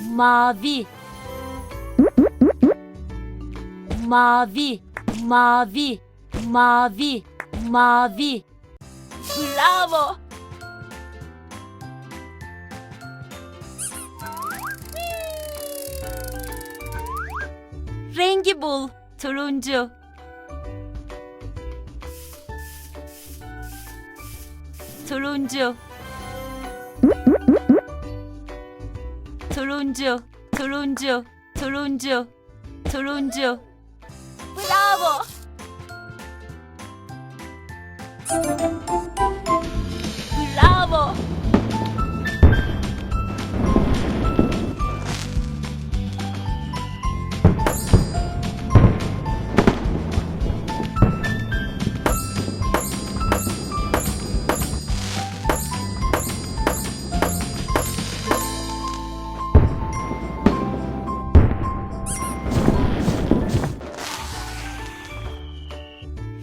mavi. Mavi mavi mavi mavi. Bravo. Rengi bul turuncu. Turuncu 드론즈, 드론즈, 드론즈, 드론즈. 브라보!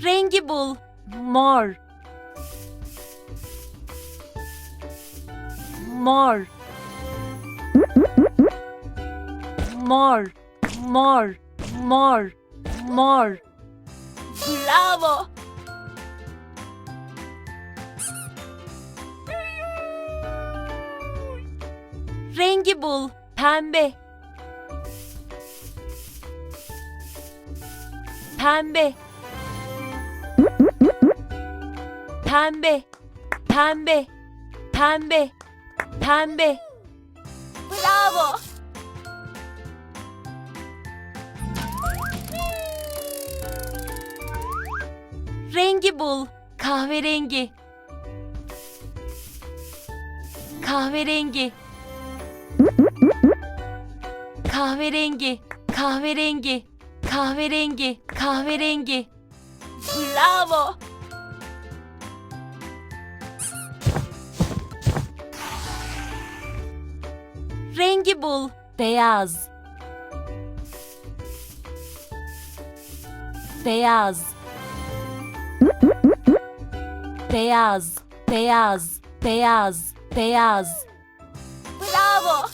Rengi bul. Mor. Mor. Mor. Mor. Mor. Mor. Bravo. Rengi bul. Pembe. Pembe pembe. Pembe. Pembe. Pembe. Bravo. Rengi bul. Kahverengi. Kahverengi. Kahverengi. Kahverengi. Kahverengi. Kahverengi. Bravo rengi bul. Beyaz. Beyaz. Beyaz. Beyaz. Beyaz. Beyaz. Bravo